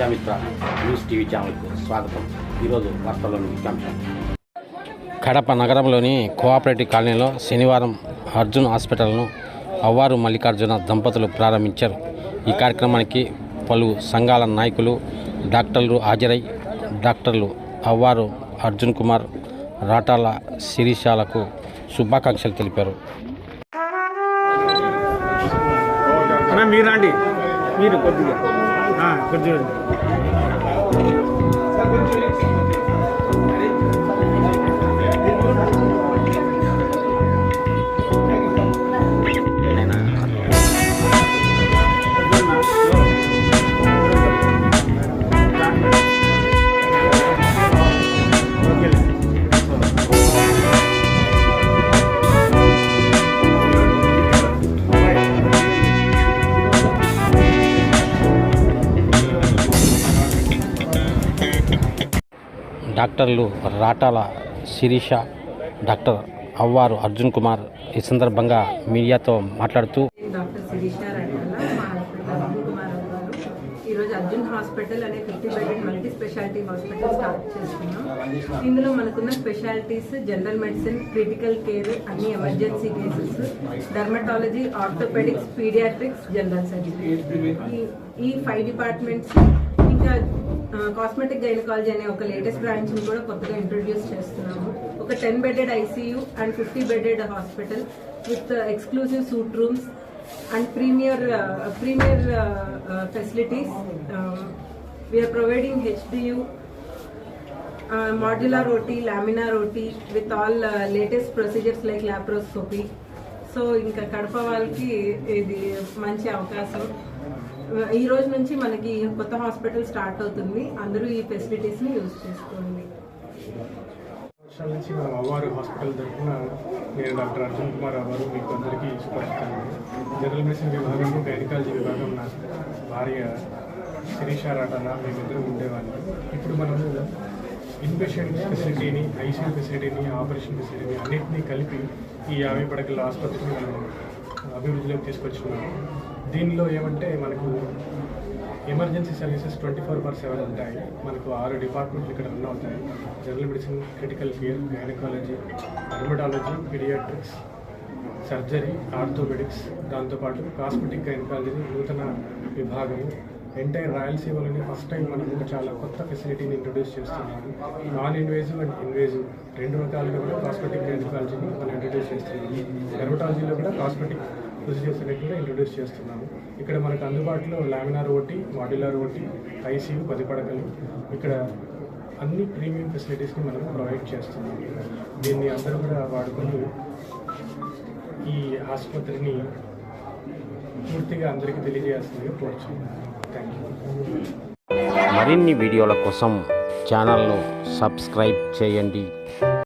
Prajamitra news TV ఛానల్కు స్వాగతం. ఈరోజు వార్తల్లోని ముఖ్యాంశాలు కడప నగరంలోని కోఆపరేటివ్ కాలనీలో శనివారం అర్జున్ హాస్పిటల్ను అవ్వారు మల్లికార్జున దంపతులు ప్రారంభించారు. ఈ కార్యక్రమానికి పలు సంఘాల నాయకులు డాక్టర్లు హాజరై డాక్టర్లు అవ్వారు అర్జున్ కుమార్ రాటాల శిరీషాలకు శుభాకాంక్షలు తెలిపారు. మీరు కొద్దిగా. ఇక్కడ చూడండి. కొంచెం డాక్టర్లు రాటాల శిరీష డాక్టర్ అవ్వారు అర్జున్ కుమార్ ఈ సందర్భంగా మీడియాతో మాట్లాడుతూ డాక్టర్ శిరీష అర్జున్ ఈరోజు అర్జున్ హాస్పిటల్ అనే fifty bedded multi speciality hospital start చేస్తున్నాం. ఇందులో మనకున్న specialities general medicine critical care అన్ని emergency cases dermatology orthopaedics paediatrics general surgery. ఈ ఫైవ్ డిపార్ట్మెంట్స్ కాస్మెటిక్ గైనకాలజీ అనే ఒక లేటెస్ట్ బ్రాంచ్ కూడా కొత్తగా ఇంట్రొడ్యూస్ చేస్తున్నాము. ఒక ten bedded ICU and fifty bedded hospital with exclusive suite rooms and premier premier facilities we're providing HDU modular roti lamina roti with all latest procedures like laparoscopy so ఇంకా కడప వాళ్ళకి ఇది మంచి అవకాశం. ఈ రోజు నుంచి మనకి కొత్త హాస్పిటల్ స్టార్ట్ అవుతుంది. అందరూ ఈ ఫెసిలిటీస్ని యూజ్ చేసుకోండి. సంవత్సరాల నుంచి మనం అవ్వారు హాస్పిటల్ తరఫున నేను డాక్టర్ అర్జున్ కుమార్ అవ్వారు మీకు అందరికీ సుపరిచితాను జనరల్ మెడిసిన్ విభాగంలో గైనకాలజీ విభాగం నా భార్య శిరీష రాటాల మేమిద్దరం ఉండేవాళ్ళం. ఇప్పుడు మనము ఇన్పేషెంట్ ఫెసిలిటీని ఐసీయూ ఫెసిలిటీని ఆపరేషన్ ఫెసిలిటీని అన్నింటినీ కలిపి ఈ యాభై పడకల ఆసుపత్రిని మనం అభివృద్ధిలోకి తీసుకొచ్చుకున్నాము. దీనిలో ఏమంటే మనకు emergency services twenty four by seven ఉంటాయి. మనకు ఆరు డిపార్ట్మెంట్లు ఇక్కడ రన్ అవుతాయి. General medicine critical care gynaecology dermatology paediatrics surgery orthopaedics దాంతోపాటు కాస్మెటిక్ గైనకాలజీ నూతన విభాగము. ఎంటైర్ రాయలసీమలోనే ఫస్ట్ టైం మనకు చాలా కొత్త ఫెసిలిటీని ఇంట్రొడ్యూస్ చేస్తున్నాము. నాన్ ఇన్వేజివ్ అండ్ ఇన్వేజివ్ రెండు రకాలుగా కూడా కాస్మెటిక్ గైనకాలజీని మనం ఇంట్రొడ్యూస్ చేస్తున్నాము. డెర్మటాలజీలో కూడా కాస్మెటిక్ ప్రొసీజర్స్ అనేవి కూడా ఇంట్రొడ్యూస్ చేస్తున్నాము. ఇక్కడ మనకు అందుబాటులో laminar OT modular OT ICU పది పడకలు. ఇక్కడ అన్ని ప్రీమియం ఫెసిలిటీస్ని మనం ప్రొవైడ్ చేస్తున్నాం దీన్ని అందరూ కూడా వాడుకొని ఈ ఆసుపత్రిని పూర్తిగా అందరికీ తెలియజేస్తుందిగా కోరుచున్నాను. థ్యాంక్ యూ మరిన్ని వీడియోల కోసం ఛానల్ను సబ్స్క్రైబ్ చేయండి.